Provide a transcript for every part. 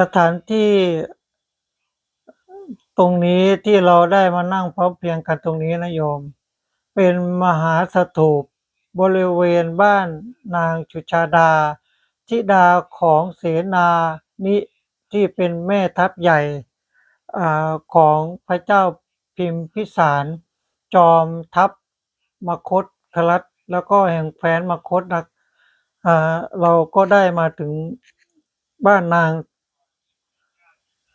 สถานที่ตรงนี้ที่เราได้มานั่งพร้อมเพียงกันตรงนี้นะโยม เป็นมหาสถูปบริเวณบ้านนางชุชาดา ธิดาของเสนานิที่เป็นแม่ทัพใหญ่อของพระเจ้าพิมพิสาร จอมทัพมคตคลัตแล้วก็แห่งแคว้นมคตนะเราก็ได้มาถึงบ้านนาง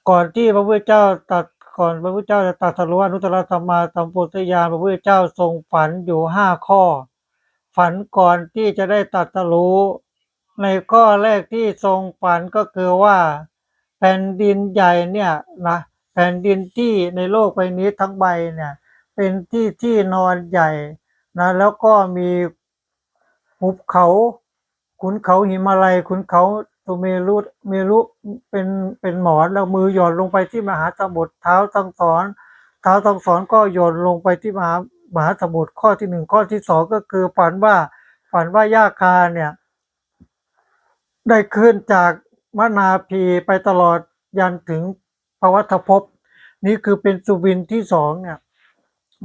ก่อนที่พระพุทธเจ้าตรัสก่อนพระพุทธเจ้าจะตรัสรู้อนุตตรสัมมาสัมพุทธญาณพระพุทธเจ้าทรงฝันอยู่ห้าข้อ ฝันก่อนที่จะได้ตรัสรู้ในข้อแรกที่ทรงฝันก็คือว่าแผ่นดินใหญ่เนี่ยนะแผ่นดินที่ในโลกใบนี้ทั้งใบเนี่ย เป็นที่ที่นอนใหญ่นะแล้วก็มีหุบเขาขุนเขาหิมาลัยขุนเขา ตุเมรุเมรุเป็นเป็นหมอนแล้วมือหย่อนลงไปที่มหาสมุทรเท้าทั้งสอนเท้าทั้งสอนก็หย่อนลงไปที่มหามหาสมุทรข้อที่หนึ่งข้อที่สองก็คือฝันว่าฝันว่าย่าคาเนี่ย ได้ขึ้นจากมนาพีไปตลอดยันถึงภวัตภพนี่คือเป็นสุวินที่สองเนี่ย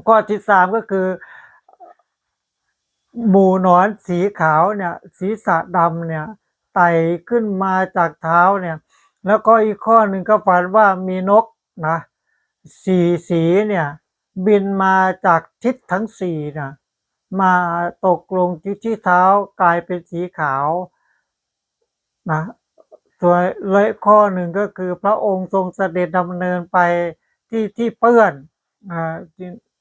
ข้อที่สามก็คือ หมูหนอนสีขาวเนี่ยศีระดำเนี่ย ไต่ขึ้นมาจากเท้าเนี่ย แล้วก็อีกข้อหนึ่งก็ฝันว่ามีนกนะสีสีเนี่ย บินมาจากทิศทั้งสี่นะมาตกลงที่ที่เท้ากลายเป็นสีขาวนะส่วนและข้อหนึ่งก็คือพระองค์ทรงเสด็จดำเนินไปที่ที่เปื้อน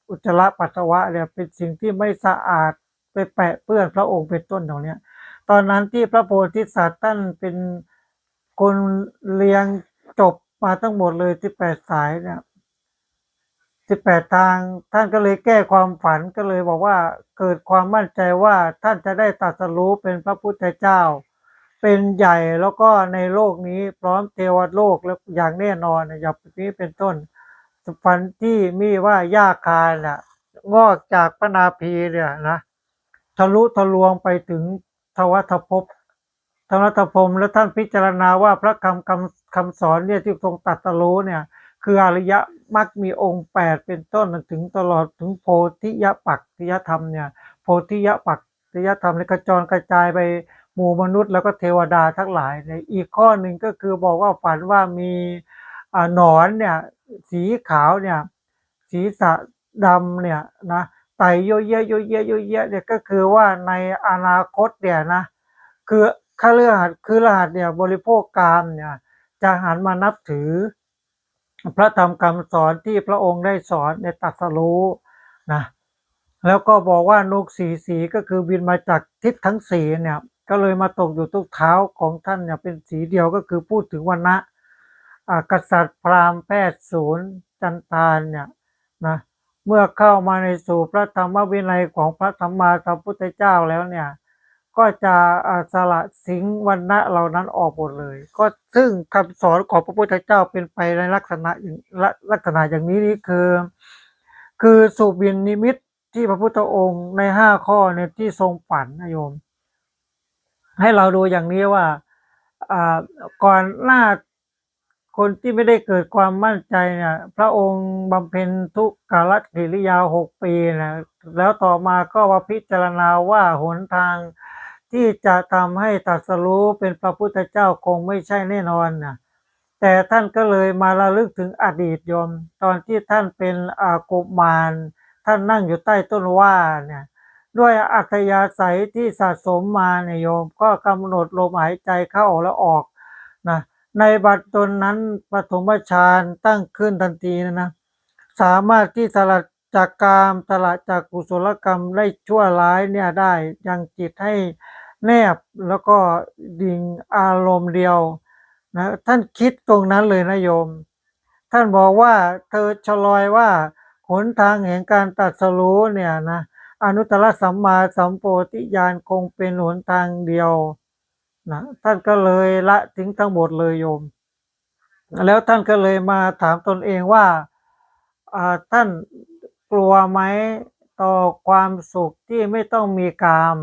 อุจจาระปัสสาวะเนี่ยเป็นสิ่งที่ไม่สะอาดไปแปะเปื้อนพระองค์เป็นต้นตรงเนี้ย ตอนนั้นที่พระโพธิสัตว์ท่านเป็นคนเรียงจบมาทั้งหมดเลยที่แปดสายเนี่ยที่แปดทางท่านก็เลยแก้ความฝันก็เลยบอกว่าเกิดความมั่นใจว่าท่านจะได้ตรัสรู้เป็นพระพุทธเจ้า เป็นใหญ่แล้วก็ในโลกนี้พร้อมเทวโลกแล้วอย่างแน่นอนอย่างนี้เป็นต้นฝันที่มีว่าย่าคาน่ะงอกจากพระนาภีเนี่ยนะทะลุทะลวงไปถึง ทวัตภพทวัตภพแล้วท่านพิจารณาว่าพระคำคำคำสอนเนี่ยที่ทรงตัดตรู้เนี่ย คืออริยมรรคมีองค์แปดเป็นต้นถึงตลอดถึงโพธิยปักติยธรรมเนี่ยโพธิยปักติยธรรมในยกระจรกระจายไปหมู่มนุษย์แล้วก็เทวดาทั้งหลายในยอีกข้อหนึ่งก็คือบอกว่าฝันว่ามีอ่าหนอนเนี่ยสีขาวเนี่ยศีรษะดำเนี่ยนะ ไตโยเยะโยเยะโยเยะเนี่ยก็คือว่าในอนาคตเนี่ยนะคือข้าเลือหัดคือรหัสเนี่ยบริโภคกามเนี่ยจะหันมานับถือ พระธรรมคำสอนที่พระองค์ได้สอนในตัสรู้นะแล้วก็บอกว่านกสีสีก็คือบินมาจากทิศทั้งสีเนี่ยก็เลยมาตกอยู่ทุกเท้าของท่านเนี่ยเป็นสีเดียวก็คือพูดถึงวันนะอากษัตริย์พราหมณ์แพทย์ศูนย์จันทานเนี่ยนะ เมื่อเข้ามาในสู่พระธรรมวินัยของพระธรรมาสัมพุทธเจ้าแล้วเนี่ย ก็จะอาสละสิงวันณะเหล่านั้นออกหมดเลย ก็ซึ่งคำสอนของพระพุทธเจ้าเป็นไปในลักษณะอย่างล,ลักษณะอย่างนี้นี่คือ คือสุบินนิมิตที่พระพุทธองค์ในห้าข้อเนี่ยที่ทรงฝันนะโยม ให้เราดูอย่างนี้ว่าอ่าก่อนหน้า คนที่ไม่ได้เกิดความมั่นใจเนี่ย พระองค์บำเพ็ญทุกขลกิริยาหกปีนะแล้วต่อมาก็มาพิจารณาว่าหนทางที่จะทำให้ตัสรู้เป็นพระพุทธเจ้าคงไม่ใช่แน่นอนนะแต่ท่านก็เลยมาระลึกถึงอดีตโยม ตอนที่ท่านเป็นอากุมารท่านนั่งอยู่ใต้ต้นว่าเนี่ยด้วยอัธยาศัยที่สะสมมาเนี่ยโยม ก็กำหนดลมหายใจเข้าและออกนะ ในบัดตนนั้นปฐมฌานตั้งขึ้นทันทีนะนะสามารถที่สลัดจากกามสลัดจากกุศลกรรมได้ชั่วร้ายเนี่ยได้ยังจิตให้แนบแล้วก็ดิ่งอารมณ์เดียวนะท่านคิดตรงนั้นเลยนะโยม ท่านบอกว่าเธอชลอยว่าหนทางแห่งการตัดสรู้เนี่ยนะอนุตตรสัมมาสัมโพธิญาณคงเป็นหนทางเดียว นะท่านก็เลยละทิ้งทั้งหมดเลยโยม แล้วท่านก็เลยมาถามตนเองว่าท่านกลัวไหมต่อความสุขที่ไม่ต้องมีกาม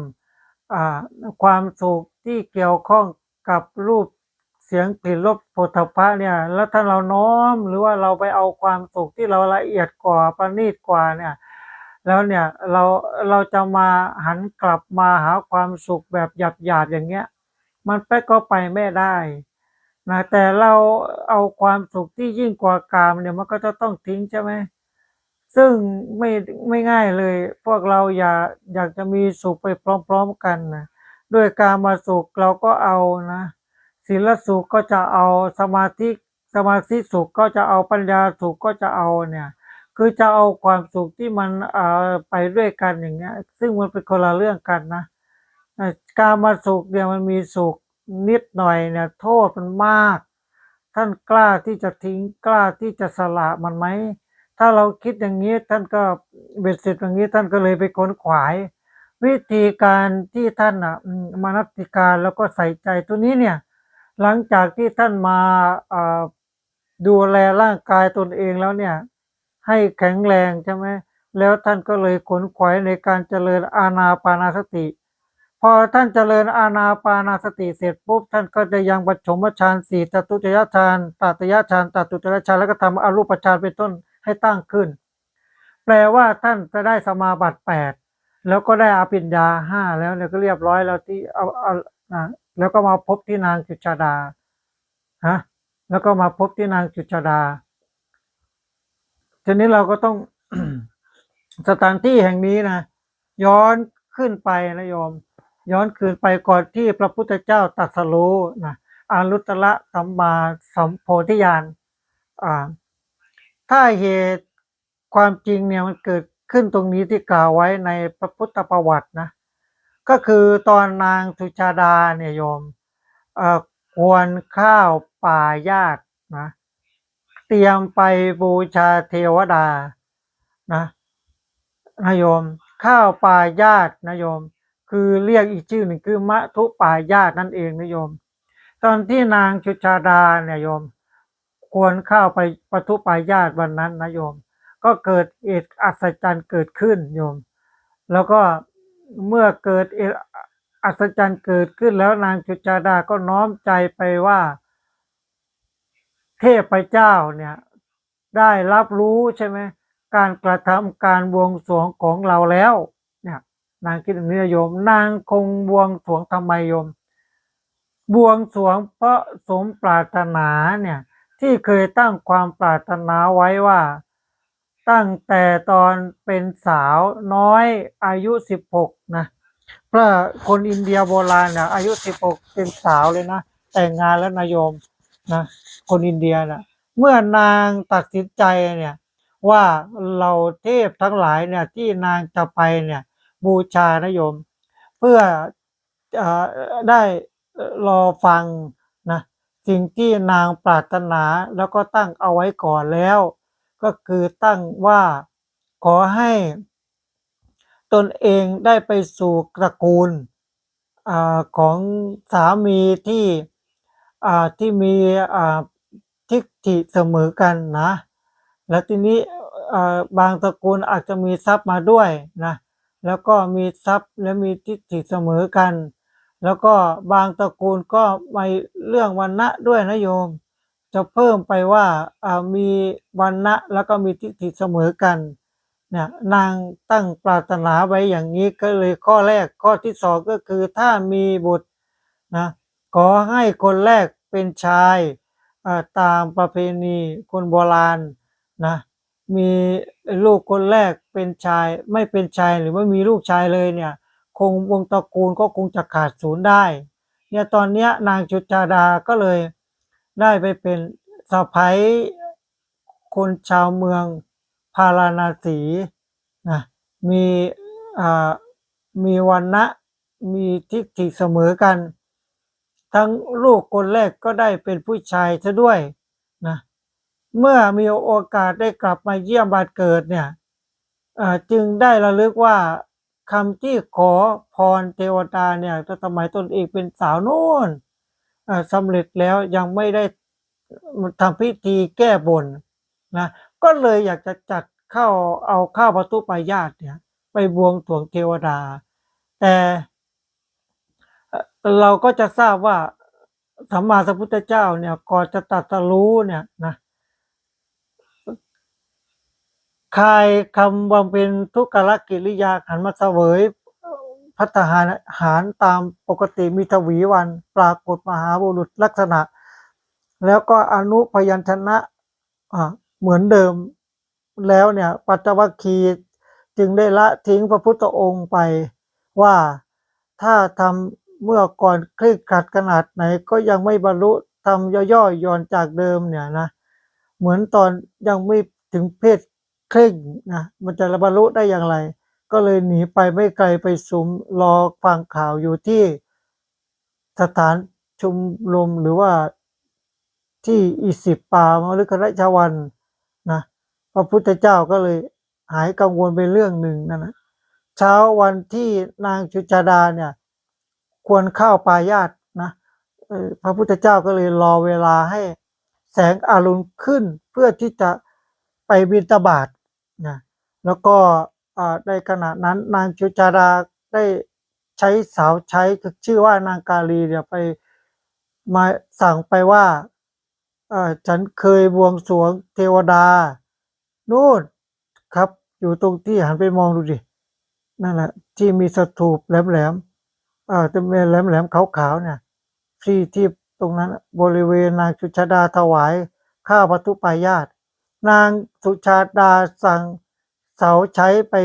ความสุขที่เกี่ยวข้องกับรูปเสียงกลิ่นรสผฏฐัพะเนี่ย แล้วถ้าเราน้อมหรือว่าเราไปเอาความสุขที่เราละเอียดกว่าประณีตกว่าเนี่ย แล้วเนี่ยเราเราจะมาหันกลับมาหาความสุขแบบหยาบหยาบๆอย่างเงี้ย มันไปก็ไปไม่ได้นะแต่เราเอาความสุขที่ยิ่งกว่ากามเนี่ยมันก็จะต้องทิ้งใช่ไหมซึ่งไม่ไม่ง่ายเลย พวกเราอยากอยากจะมีสุขไปพร้อมๆกันนะด้วยการมาสุขเราก็เอานะศีลสุขก็จะเอาสมาธิสมาธิสุขก็จะเอาปัญญาสุขก็จะเอาเนี่ย คือจะเอาความสุขที่มันเอ่อไปด้วยกันอย่างเงี้ย ซึ่งมันเป็นคนละเรื่องกันนะ การมาสุขเนี่ยมันมีสุขนิดหน่อยเนี่ยโทษมันมาก ท่านกล้าที่จะทิ้งกล้าที่จะสละมันไหม ถ้าเราคิดอย่างนี้ท่านก็เบ็ดเสร็จอย่างนี้ท่านก็เลยไปค้นขวาย วิธีการที่ท่านอะมานับติการแล้วก็ใส่ใจตัวนี้เนี่ยหลังจากที่ท่านมาดูแลร่างกายตนเองแล้วเนี่ย ให้แข็งแรงใช่ไหมแล้วท่านก็เลยขนขวายในการเจริญอาณาปานาสติ พอท่านเจริญอาณาปานาสติเสร็จปุ๊บท่านก็จะยังปฐมฌานสี่ตตุตยฌานตตยฌานตตุตยฌานแล้วก็ทำอรูปฌานเป็นต้นให้ตั้งขึ้น แปลว่าท่านจะได้สมาบัติแปดแล้วก็ได้อภิญญาห้าแล้วเนี่ยก็เรียบร้อยแล้วที่เอาเอานะแล้วก็มาพบที่นางจุชาดาฮะแล้วก็มาพบที่นางจุชาดาทีนี้เราก็ต้องสถานที่แห่งนี้นะย้อนขึ้นไปนะโยม ย้อนคืนไปก่อนที่พระพุทธเจ้าตรัสรู้นะอารุตระสัมมาสัมโพธิญาณถ้าเหตุความจริงเนี่ยมันเกิดขึ้นตรงนี้ที่กล่าวไว้ในพระพุทธประวัตินะก็คือตอนนางสุชาดาเนี่ยโยมควรข้าวป่าญาตินะเตรียมไปบูชาเทวดานะนะโยม ข้าวป่าญาตนะโยม คือเรียกอีกชื่อหนึ่งคือมะทุปาญาตนั่นเองนะโยม ตอนที่นางชุชาดาเนี่ยโยม ควรเข้าไปปทุปายาตวันนั้นนะโยม ก็เกิดเหตุอัศจรรย์เกิดขึ้นโยม แล้วก็เมื่อเกิดเหตุอัศจรรย์เกิดขึ้นแล้วนางจุจาดาก็น้อมใจไปว่า เทพเจ้าเนี่ย ได้รับรู้ใช่ไหมการกระทำการบวงสรวงของเราแล้ว นางคิดอย่างนี้โยม นางคงบวงสวงทำไมโยม บวงสวงเพราะสมปรารถนาเนี่ย ที่เคยตั้งความปรารถนาไว้ว่า ตั้งแต่ตอนเป็นสาวน้อยอายุสิบหกนะเพราะคนอินเดียโบราณนะอายุสิบหกเป็นสาวเลยนะแต่งงานแล้วนายโยมนะคนอินเดียนะเมื่อนางตัดสินใจเนี่ยว่าเราเทพทั้งหลายเนี่ยที่นางจะไปเนี่ย บูชานะโยม เพื่ออได้รอฟังนะสิ่งที่นางปรารถนาแล้วก็ตั้งเอาไว้ก่อนแล้ว ก็คือตั้งว่าขอให้ตนเองได้ไปสู่ตระกูลอของสามีที่ที่มีทิฏฐิเสมอกันนะ แล้วทีนี้บางตระกูลอาจจะมีทรัพย์มาด้วยนะ แล้วก็มีทรัพย์และมีทิฏฐิเสมอกัน แล้วก็บางตระกูลก็มีเรื่องวันณะด้วยนะโยม จะเพิ่มไปว่ามีวันณะแล้วก็มีทิฏฐิเสมอกันเนี่ยนางตั้งปรารถนาไว้อย่างนี้ก็เลยข้อแรกข้อที่สองก็คือถ้ามีบุตรนะขอให้คนแรกเป็นชายตามประเพณีคนโบราณนะ มีลูกคนแรกเป็นชายไม่เป็นชายหรือไม่มีลูกชายเลยเนี่ย คงวงตระกูลก็คงจะขาดศูนย์ได้ เนี่ยตอนเนี้ยนางจุจาดาก็เลยได้ไปเป็นสะพ้ยคนชาวเมืองพาราณสีนะมีอ่ามีวันนะมีทิฏฐิเสมอกัน ทั้งลูกคนแรกก็ได้เป็นผู้ชายซะด้วย เมื่อมีโอกาสได้กลับมาเยี่ยมบ้านเกิดเนี่ยจึงได้ระลึกว่าคำที่ขอพรเทวดาเนี่ยสมัยตนเองเป็นสาวโน่นสำเร็จแล้วยังไม่ได้ทำพิธีแก้บนนะก็เลยอยากจะจัดเข้าเอาข้าวประตูปายาตเนี่ย ไปบวงสรวงเทวดา แต่เราก็จะทราบว่าสัมมาสัมพุทธเจ้าเนี่ยก่อนจะตรัสรู้เนี่ยนะ คายคำบำเพ็ญทุกขลกิริยาหันมาเสวยพัฒหารหารตามปกติมีทวีวันปรากฏมหาบุรุษลักษณะ แล้วก็อนุพยัญชนะอ่าเหมือนเดิมแล้วเนี่ยปัจจวัคคีจึงได้ละทิ้งพระพุทธองค์ไปว่าถ้าทำเมื่อก่อนคลี่คลัดขนาดไหนก็ยังไม่บรรลุทำย่อยๆย่อนจากเดิมเนี่ยนะเหมือนตอนยังไม่ถึงเพศ เคร่งนะมันจะบรรลุได้อย่างไร ก็เลยหนีไปไม่ไกลไปสุมรอฟังข่าวอยู่ที่สถานชุมรมหรือว่าที่อีสิบป่ามฤคราชวันนะพระพุทธเจ้าก็เลยหายกังวลไปเรื่องหนึ่งนั่นนะเช้าวันที่นางชุจาดาเนี่ย ควรเข้าปายาตนะพระพุทธเจ้าก็เลยรอเวลาให้แสงอรุณขึ้นเพื่อที่จะไปบิณฑบาต นะแล้วก็ในขณะนั้นนางชุจาดาได้ใช้สาวใช้คือชื่อว่านางกาลีเนี่ยไปมาสั่งไปว่าฉันเคยบวงสรวงเทวดา นู่นครับ อยู่ตรงที่หันไปมองดูดิ นั่นแหละที่มีสถูปแหลมๆอ่าจะเป็นแหลมๆขาวๆเนี่ยที่ที่ตรงนั้นบริเวณนางสุชาดาถวายข้าวปัตุปายาต นางสุชาดาสั่งเสาใช้ไป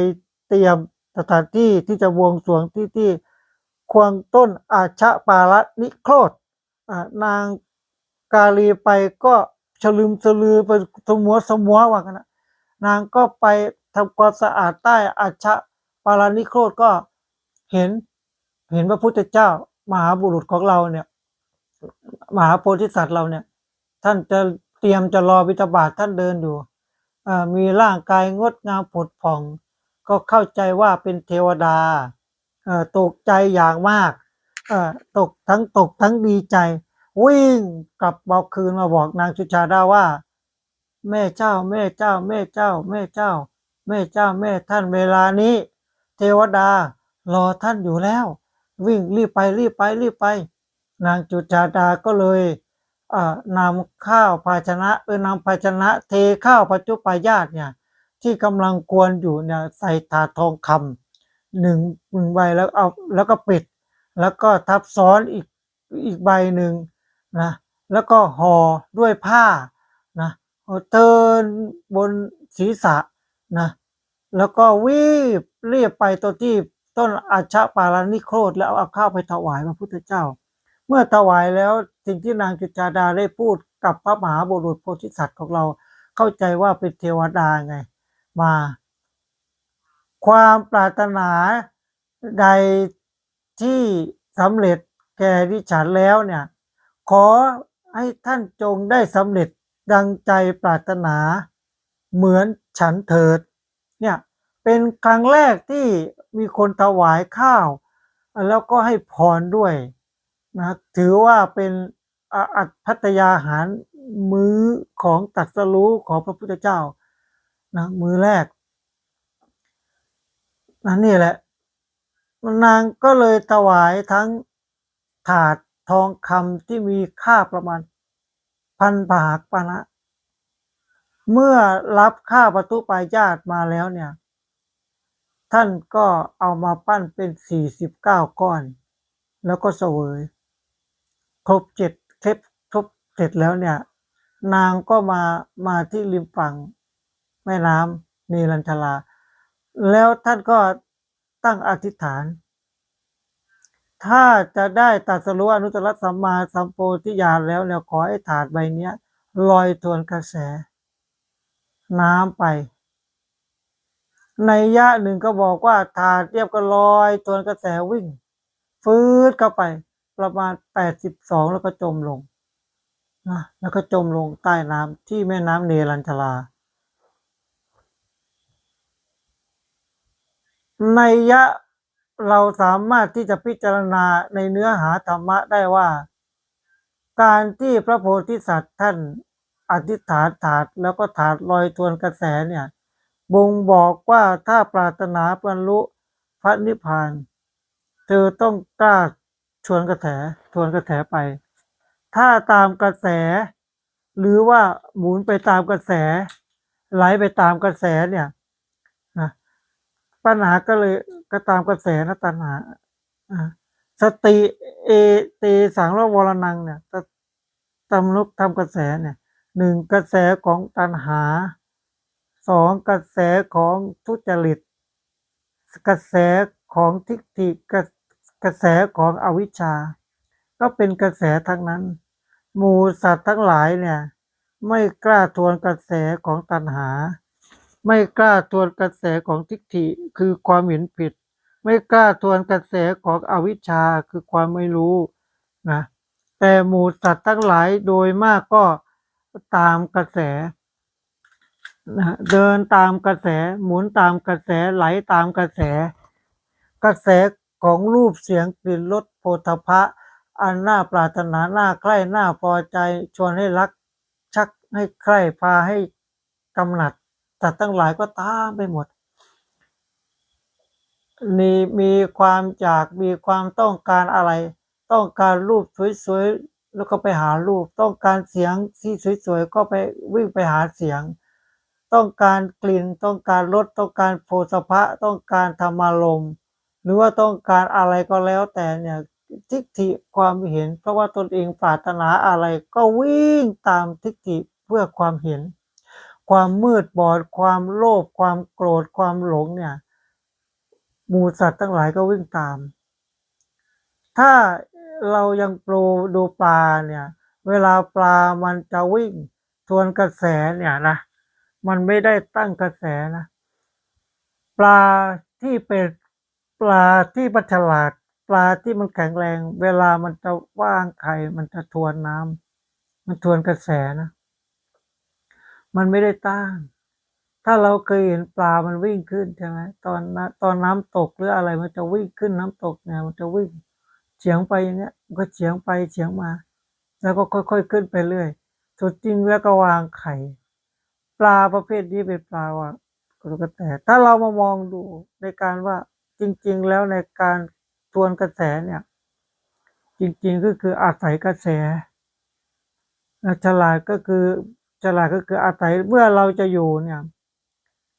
เตรียมสถานที่ที่จะบวงสรวงที่ที่ควงต้นอาชะปาละนิโครธนางกาลีไปก็ฉลืมฉลือไปสมัวสมัวว่ากันนะนางก็ไปทำความสะอาดใต้อาชะปาลานิโครธก็เห็นเห็นพระพุทธเจ้ามหาบุรุษของเราเนี่ยมหาโพธิสัตว์เราเนี่ย ท่านจะ เตรียมจะรอบิณฑบาตท่านเดินอยู่มีร่างกายงดงามผุดผ่อง ก็เข้าใจว่าเป็นเทวดาตกใจอย่างมากตกทั้งตกทั้งดีใจ วิ่งกลับบอกคืนมาบอกนางชุชาดาว่า แม่เจ้า แม่เจ้า แม่เจ้า แม่เจ้า แม่เจ้าแม่ท่านเวลานี้ เทวดารอท่านอยู่แล้ว วิ่งรีบไปรีบไปรีบไป นางจุจาดาก็เลย นำข้าวภาชนะเออนำภาชนะ เทข้าวปัจจุปายาตเนี่ย ที่กำลังกวนอยู่เนี่ยใส่ถาดทองคำหนึ่งหนึ่งใบแล้วเอาแล้วก็ปิด แล้วก็ทับซ้อนอีกอีกใบหนึ่งนะแล้วก็ห่อด้วยผ้านะเทินบนศีรษะนะแล้วก็วีบเรียบไปตัวที่ต้นอาชาปารานิโครธแล้วเอาข้าวไปถวายพระพุทธเจ้า มื่อถวายแล้วสิ่งที่นางจุจาดาได้พูดกับพระมหาบุรุษโพธิสัตว์ของเราเข้าใจว่าเป็นเทวดาไง มา ความปรารถนาใดที่สำเร็จแก่ดิฉันแล้วเนี่ย ขอให้ท่านจงได้สำเร็จดังใจปรารถนาเหมือนฉันเถิด เนี่ยเป็นครั้งแรกที่มีคนถวายข้าว แล้วก็ให้พรด้วย นะถือว่าเป็นอัตพัตยาหารมื้อของตรัสรู้ของพระพุทธเจ้านะมือแรกนั่นนี่แหละนางก็เลยถวายทั้งถาดทองคำที่มีค่าประมาณพันบาทปานะ เมื่อรับค่าประตูปายาตมาแล้วเนี่ย ท่านก็เอามาปั้นเป็นสี่สิบเก้าก้อน แล้วก็เสวย ครบเจ็ดเทปครบเสร็จแล้วเนี่ย นางก็มามาที่ริมฝั่งแม่น้ำนีรัญชลา แล้วท่านก็ตั้งอธิษฐาน ถ้าจะได้ตรัสรู้อนุตตรสัมมาสัมโพธิญาณแล้วเนี่ยขอให้ถาดใบเนี้ยลอยทวนกระแส น้ำไป ในยะหนึ่งก็บอกว่าถาดเรียบก็ลอยทวนกระแสวิ่ง ฟืดเข้าไป ประมาณแปดสิบสองแล้วก็จมลงนะแล้วก็จมลงใต้น้ำที่แม่น้ำเนรัญชลา ในยะเราสามารถที่จะพิจารณาในเนื้อหาธรรมะได้ว่า การที่พระโพธิสัตว์ท่านอธิษฐานถาดแล้วก็ถาดลอยทวนกระแสเนี่ยบ่งบอกว่าถ้าปรารถนาบรรลุพระนิพพาน เธอต้องกล้า ชวนกระแสทวนกระแสไป ถ้าตามกระแส หรือว่าหมุนไปตามกระแส ไหลไปตามกระแสเนี่ยนะปัญหาก็เลยก็ตามกระแสนะตัณหาสติเอเตสังรวรนังเนี่ยตตำลุกทำกระแสเนี่ยหนึ่งกระแสของตัณหาสองกระแสของทุจริต กระแสของทิฏฐิกระ กระแสของอวิชชา ก็เป็นกระแสทั้งนั้น หมูสัตว์ทั้งหลายเนี่ย ไม่กล้าทวนกระแสของตัณหา ไม่กล้าทวนกระแสของทิฏฐิคือความเห็นผิด ไม่กล้าทวนกระแสของอวิชชาคือความไม่รู้นะแต่หมูสัตว์ทั้งหลายโดยมากก็ตามกระแสนะเดินตามกระแสหมุนตามกระแสไหลตามกระแส กระแส ของรูปเสียงกลิ่นรสโผฏฐัพะ อันน่าปรารถนาน่าใคร่น่าพอใจชวนให้รักชักให้ใคร่พาให้กำหนัดแต่ตั้งหลายก็ตามไปหมดมีมีความอยากมีความต้องการอะไร ต้องการรูปสวยๆแล้วก็ไปหารูป ต้องการเสียงที่สวยๆก็ไปวิ่งไปหาเสียง ต้องการกลิ่นต้องการรสต้องการโผฏฐัพพะ ต้องการธรรมารมณ์ หรือว่าต้องการอะไรก็แล้วแต่เนี่ยทิฏฐิความเห็น เพราะว่าตนเองปรารถนาอะไรก็วิ่งตามทิฏฐิเพื่อความเห็น ความมืดบอด ความโลภความโกรธความหลงเนี่ยหมูสัตว์ทั้งหลายก็วิ่งตาม ถ้าเรายังปลูดูปลาเนี่ย เวลาปลามันจะวิ่งทวนกระแสเนี่ยนะมันไม่ได้ตั้งกระแสนะ ปลาที่เป็น ปลาที่มันฉลาด ปลาที่มันแข็งแรง เวลามันจะว่างไข่มันจะทวนน้ำมันทวนกระแสนะ มันไม่ได้ตั้งถ้าเราเคยเห็นปลามันวิ่งขึ้นใช่ไหมตอนนตอนน้ำตกหรืออะไรมันจะวิ่งขึ้นน้ำตกเนี่ยมันจะวิ่งเฉียงไปอย่างเงี้ยมันก็เฉียงไปเฉียงมา แล้วก็ค่อยๆขึ้นไปเรื่อยสุดจริงแล้วก็วางไข่ ปลาประเภทนี้เป็นปลาว่ากระแตถ้าเรามามองดูในการว่า จริง ๆ แล้วในการทวนกระแสเนี่ย จริง ๆ ก็คืออาศัยกระแสและฉลาดก็คือฉลาดก็คืออาศัยเมื่อเราจะอยู่เนี่ย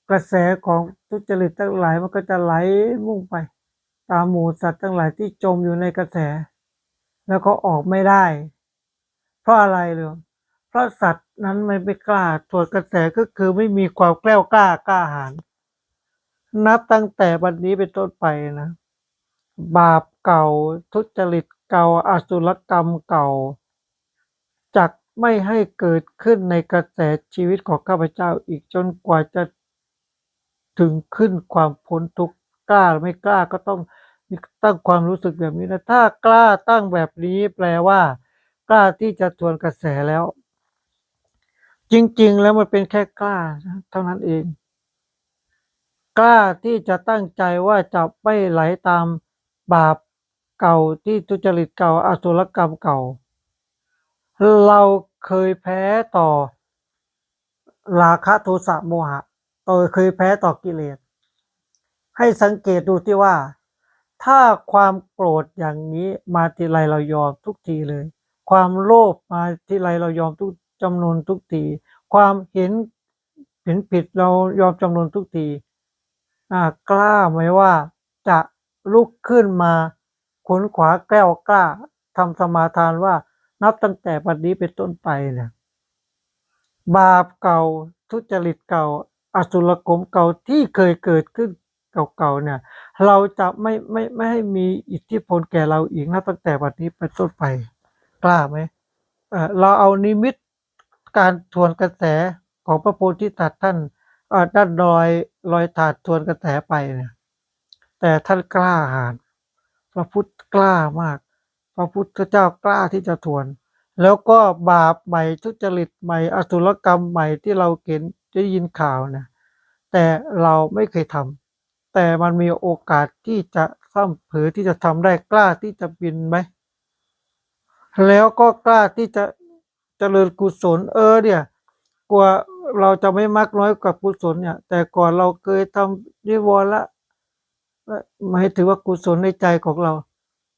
กระแสของทุจริตทั้งหลายมันก็จะไหลมุ่งไป ตามหมูสัตว์ทั้งหลายที่จมอยู่ในกระแส แล้วก็ออกไม่ได้ เพราะอะไรเลยเพราะสัตว์นั้นไม่ไปกล้าตรวจกระแสก็คือไม่มีความแกล้วกล้ากล้าหาญ นับตั้งแต่วันนี้เป็นต้นไปนะ บาปเก่า ทุจริตเก่าอสุรกรรมเก่าจักไม่ให้เกิดขึ้นในกระแสชีวิตของข้าพเจ้าอีกจนกว่าจะถึงขึ้นความพ้นทุกข์กล้าหรือไม่กล้าก็ต้องตั้งความรู้สึกแบบนี้นะถ้ากล้าตั้งแบบนี้แปลว่า กล้าที่จะทวนกระแสแล้ว จริง ๆ แล้วมันเป็นแค่กล้าเท่านั้นเอง กล้าที่จะตั้งใจว่าจะไม่ไหลตามบาปเก่าที่ทุจริตเก่าอสุรกรรมเก่า เราเคยแพ้ต่อ ราคะโทสะโมหะต่อเคยแพ้ต่อกิเลส ให้สังเกตดูที่ว่า ถ้าความโกรธอย่างนี้มาทีไรเรายอมทุกทีเลย ความโลภมาทีไรเรายอมทุกจำนวนทุกที ความเห็นเห็นผิดเรายอมจำนวนทุกที กล้าไหมว่า จะลุกขึ้นมาขนขวาแก้วกล้าทำสมาทานว่านับตั้งแต่บัดนี้เป็นต้นไปเนี่ยบาปเก่าทุจริตเก่าอสุรกรรมเก่าที่เคยเกิดขึ้นเก่าๆเนี่ย เราจะไม่ไม่ไม่ให้มีอิทธิพลแก่เราอีกนับตั้งแต่บัดนี้เป็นต้นไป กล้าไหมเออเราเอานิมิตการทวนกระแสของพระโพธิสัตว์ท่าน ด้านรอยรอยถาดทวนกระแสไปเนี่ยแต่ท่านกล้าหาญพระพุทธกล้ามาก พระพุทธเจ้ากล้าที่จะทวน แล้วก็บาปใหม่ทุจริตใหม่อสุรกรรมใหม่ที่เราเห็นได้ยินข่าวนะแต่เราไม่เคยทำแต่มันมีโอกาสที่จะซ้ำเผลอที่จะทำได้กล้าที่จะบินไหมแล้วก็กล้าที่จะเจริญกุศลเออเนี่ยกลัว เราจะไม่มักน้อยกับกุศลเนี่ย แต่ก่อนเราเคยทำนิวรณ์ละหมายถึงว่ากุศลในใจของเรา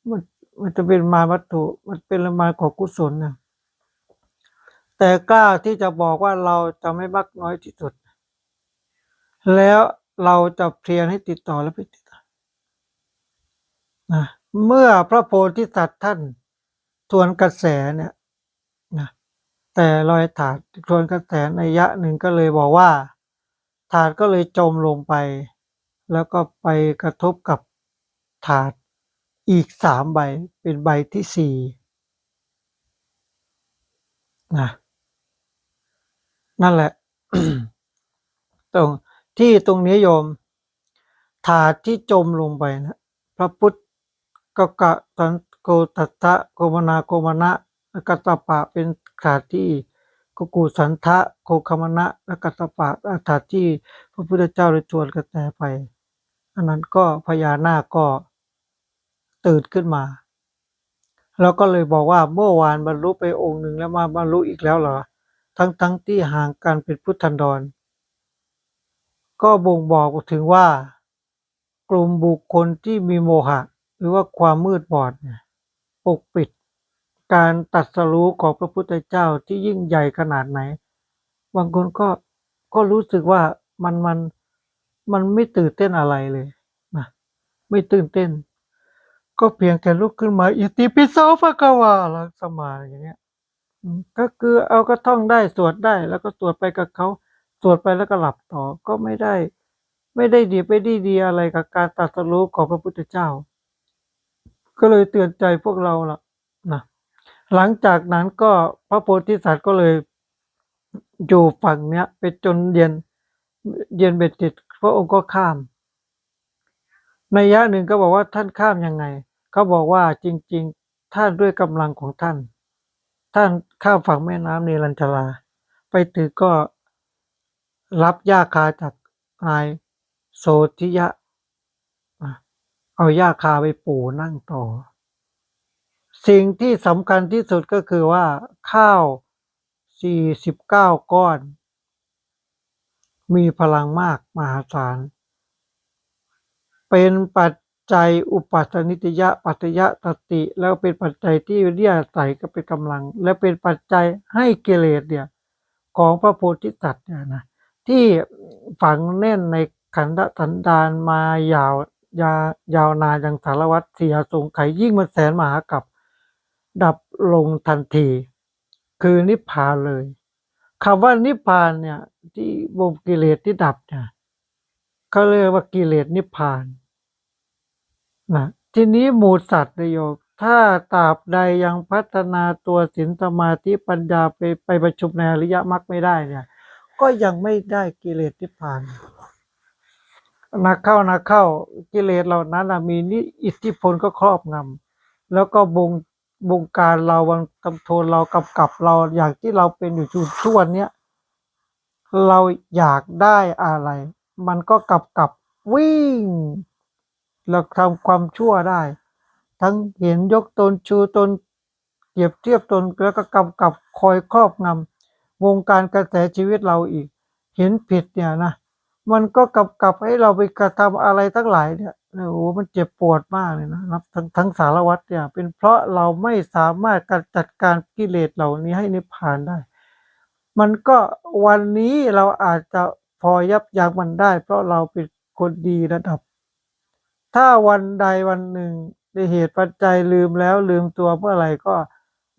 มันมันจะเป็นมาวัตถุ มันเป็นละมาของกุศลนะแต่กล้าที่จะบอกว่าเราจะไม่มักน้อยที่สุด แล้วเราจะเพียรให้ติดต่อและไปติดต่อนะเมื่อพระโพธิสัตว์ท่านทวนกระแสเนี่ยนะ แต่รอยถาดทวนกระแสในยะหนึ่งก็เลยบอกว่า ถาดก็เลยจมลงไป แล้วก็ไปกระทบกับถาดอีกสามใบเป็นใบที่สี่นะนั่นแหละ ตรงที่ตรงนี้โยม ถาดที่จมลงไปนะพระพุทธกกะตันโกตัตตะโกมนาโกมนะกัตตปะเป็น ถาดที่กกุสันทะโกคมนะและกัตตปะถาที่พระพุทธเจ้าได้ชวนกระแตไป อันนั้นก็พญานาคก็ตื่นขึ้นมา แล้วก็เลยบอกว่าเมื่อวานบรรลุไปองค์หนึ่งแล้วมาบรรลุอีกแล้วเหรอ ทั้งทั้งที่ห่างกันเป็นพุทธันดร ก็บ่งบอกถึงว่า กลุ่มบุคคลที่มีโมหะ หรือว่าความมืดบอดปกปิด การตัดสรู้ของพระพุทธเจ้าที่ยิ่งใหญ่ขนาดไหน บางคนก็ก็รู้สึกว่ามันมันมันไม่ตื่นเต้นอะไรเลยนะไม่ตื่นเต้น ก็เพียงแค่ลุกขึ้นมาอิติปิโสภะคะวาลังสมาอย่างเงี้ยก็คือเอาก็ท่องได้สวดได้ แล้วก็สวดไปกับเขาสวดไปแล้วก็หลับต่อก็ไม่ได้ ไม่ได้ดีไปดีดีอะไรกับการตรัสรู้ของพระพุทธเจ้า ก็เลยเตือนใจพวกเราล่ะนะ หลังจากนั้นก็พระโพธิสัตว์ก็เลยอยู่ฝั่งเนี้ย ไปจนเย็นเย็นเบ็ดติดพระองค์ก็ข้ามในยะหนึ่งก็บอกว่าท่านข้ามยังไงเขาบอกว่าจริง ๆ ท่านด้วยกำลังของท่าน ท่านข้ามฝั่งแม่น้ำเนรัญชราไปถึงก็รับยาคาจากนายโสธิยะอะเอายาคาไปปูนั่งต่อ สิ่งที่สำคัญที่สุดก็คือว่า ข้าว 49 ก้อน มีพลังมากมหาศาล เป็นปัจจัยอุปัสนิตยะปัจจยะตติ แล้วเป็นปัจจัยที่เรียกใส่ก็เป็นกำลัง และเป็นปัจจัยให้กิเลสเนี่ยของพระโพธิสัตว์เนี่ยนะที่ฝังแน่นในขันธสันดานมายาวยายาวนานอย่างสารวัตรเสียสงไขยิ่งมันแสนมหากับ ดับลงทันที คือนิพพานเลยคำว่านิพพานเนี่ย ที่บ่มกิเลสที่ดับเนี่ยเขาเรียกว่ากิเลสนิพพานนะทีนี้หมูสัตว์นะโยมถ้าตราบใดยังพัฒนาตัวศีลสมาธิปัญญาไปไปประชุมในอริยมรรคไม่ได้เนี่ย ก็ยังไม่ได้กิเลสนิพพานนักเข้านักเข้ากิเลสเหล่านั้นน่ะมีนิอิทธิพลก็ครอบงำแล้วก็บง บงการเราบังกำโทนเรากำกับเราอย่างที่เราเป็นอยู่ทุกวันเนี้ยเราอยากได้อะไร มันก็กำกับวิ่ง เราทำความชั่วได้ ทั้งเห็นยกตนชูตนเปรียบเทียบตนแล้วก็กำกับคอยครอบงำวงการกระแสชีวิตเราอีก เห็นผิดเนี่ยนะ มันก็กำกับให้เราไปกระทำอะไรทั้งหลายเนี่ย โอ้โหมันเจ็บปวดมากเลยนะนับทั้งทั้งสารวัตรเนี่ย เป็นเพราะเราไม่สามารถการจัดการกิเลสเหล่านี้ให้นิพพานได้ มันก็วันนี้เราอาจจะพอยับยั้งมันได้ เพราะเราเป็นคนดีระดับ ถ้าวันใดวันหนึ่งในเหตุปัจจัยลืมแล้วลืมตัวเมื่อไหร่ก็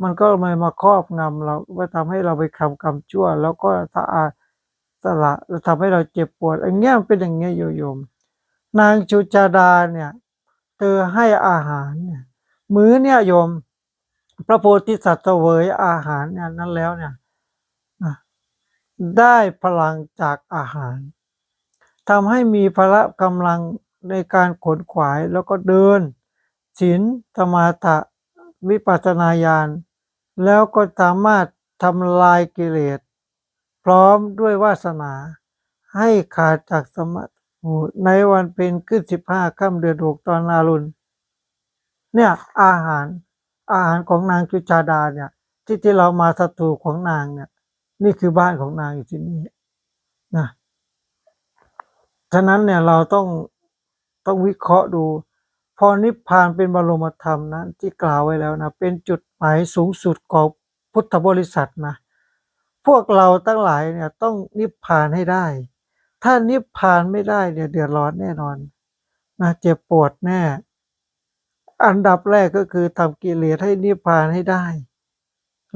มันก็มามาครอบงำเราว่าทำให้เราไปทำกรรมชั่ว แล้วก็สะอาดสละทำให้เราเจ็บปวดอย่างเงี้ยมันเป็นอย่างเงี้ยโยโยม นางจุจาดาเนี่ยเธอให้อาหารเนี่ยมื้อเนี่ยโยม พระโพธิสัตว์เสวยอาหารเนี่ยนั้นแล้วเนี่ยได้พลังจากอาหารทำให้มีพละกำลังในการขนขวายแล้วก็เดินศีลสมาธะวิปัสสนาญาณแล้วก็สามารถทำลายกิเลส พร้อมด้วยวาสนาให้ขาดจากสมะ ในวันเป็นขึ้นสิบห้าค่ำเดือนหกตอนนารุณ เนี่ยอาหารอาหารของนางจุจาดาเนี่ย ที่ที่เรามาสตูของนางเนี่ย นี่คือบ้านของนางอยู่ที่นี่นะฉะนั้นเนี่ยเราต้องต้องวิเคราะห์ดู พอนิพพานเป็นบรมธรรมนะที่กล่าวไว้แล้วนะเป็นจุดหมายสูงสุดของพุทธบริษัทนะพวกเราทั้งหลายเนี่ยต้องนิพพานให้ได้ ถ้านิพพานไม่ได้เนี่ยเดือดร้อนแน่นอนนะเจ็บปวดแน่ อันดับแรกก็คือทำกิเลสให้นิพพานให้ได้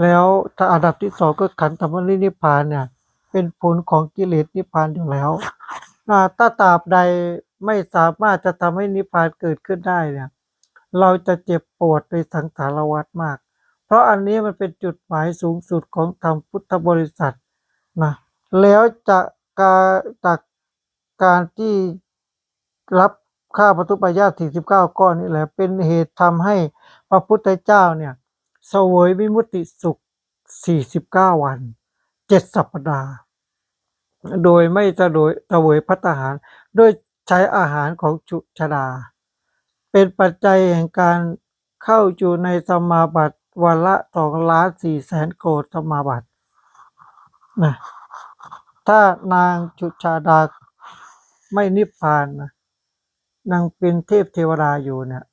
แล้วถ้าอันดับที่สองก็ขันธรรมนิพพานเนี่ย เป็นผลของกิเลสนิพพานอยู่แล้วถ้าตราบใดไม่สามารถจะทำให้นิพพานเกิดขึ้นได้เนี่ย เราจะเจ็บปวดในสังสารวัฏมาก เพราะอันนี้มันเป็นจุดหมายสูงสุดของธรรมพุทธบริษัทนะแล้วจา การจากการที่รับข้าปทุปายาต49 ก้อนนี่แหละ เป็นเหตุทำให้พระพุทธเจ้าเนี่ยเสวยวิมุติสุข 49 วัน 7 สัปดาห์ โดยไม่จะโดยเสวยพัตหารโดยใช้อาหารของจุชดา เป็นปัจจัยแห่งการเข้าอยู่ในสมาบัติวันละสองล้านสี่แสนโกดสมาบัตินะ ถ้านางจุชาดาไม่นิพพานนะนางเป็นเทพเทวดาอยู่เนี่ย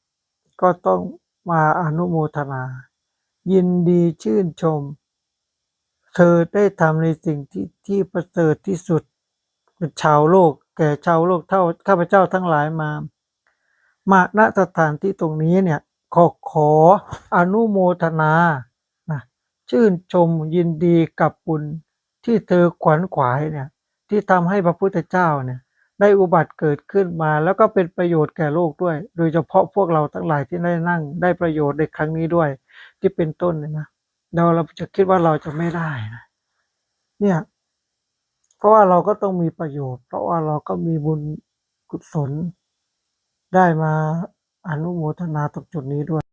ก็ต้องมาอนุโมทนา ยินดีชื่นชม เธอได้ทำในสิ่งที่ที่ประเสริฐที่สุดเป็นชาวโลก แก่ชาวโลกเท่าข้าพเจ้าทั้งหลายมา มาณสถานที่ตรงนี้เนี่ย ขอขออนุโมทนานะชื่นชมยินดีกับบุญ ที่เธอขวัญขวายเนี่ยที่ทำให้พระพุทธเจ้าเนี่ยได้อุบัติเกิดขึ้นมา แล้วก็เป็นประโยชน์แก่โลกด้วย โดยเฉพาะพวกเราทั้งหลายที่ได้นั่งได้ประโยชน์ในครั้งนี้ด้วย ที่เป็นต้นเนี่ยนะเราเราจะคิดว่าเราจะไม่ได้นะเนี่ยเพราะว่าเราก็ต้องมีประโยชน์ เพราะว่าเราก็มีบุญกุศลได้มาอนุโมทนาตรงจุดนี้ด้วย